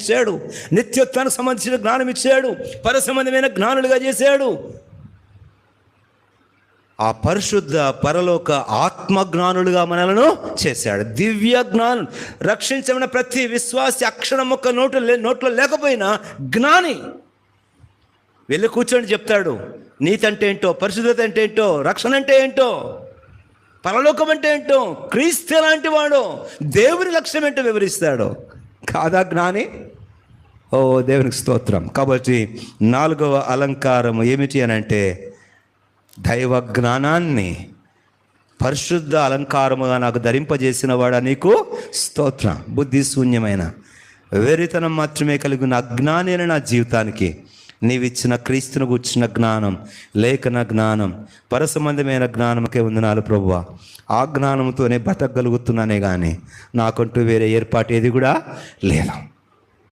ఇచ్చాడు నిత్యత్వానికి సంబంధించిన జ్ఞానం ఇచ్చాడు. పర సంబంధమైన జ్ఞానులుగా చేశాడు. ఆ పరిశుద్ధ పరలోక ఆత్మజ్ఞానులుగా మనలను చేశాడు. దివ్య జ్ఞానం రక్షించబడిన ప్రతి విశ్వాసి అక్షరం ఒక్క నోటు నోట్లో లేకపోయినా జ్ఞాని. వెళ్ళి కూర్చొని చెప్తాడు. నీతి అంటే ఏంటో పరిశుద్ధత అంటే ఏంటో రక్షణ అంటే ఏంటో పరలోకం అంటే ఏంటో క్రీస్తు లాంటి వాడు దేవుని లక్ష్యం ఏంటో వివరిస్తాడు. కాదా జ్ఞాని? ఓ దేవునికి స్తోత్రం. కాబట్టి నాలుగవ అలంకారం ఏమిటి అని అంటే దైవ జ్ఞానాన్ని పరిశుద్ధ అలంకారముగా నాకు ధరింపజేసిన వాడా నీకు స్తోత్రం. బుద్ధి శూన్యమైన. వేరితనం మాత్రమే కలిగిన అజ్ఞాని నా జీవితానికి నీవిచ్చిన క్రీస్తును గుర్చిన జ్ఞానం లేఖన జ్ఞానం పరసంబంధమైన జ్ఞానముకే వందనాలు ప్రభువ. ఆ జ్ఞానంతోనే బతకగలుగుతున్నానే కానీ నాకంటూ వేరే ఏర్పాటు ఏది కూడా లేదు.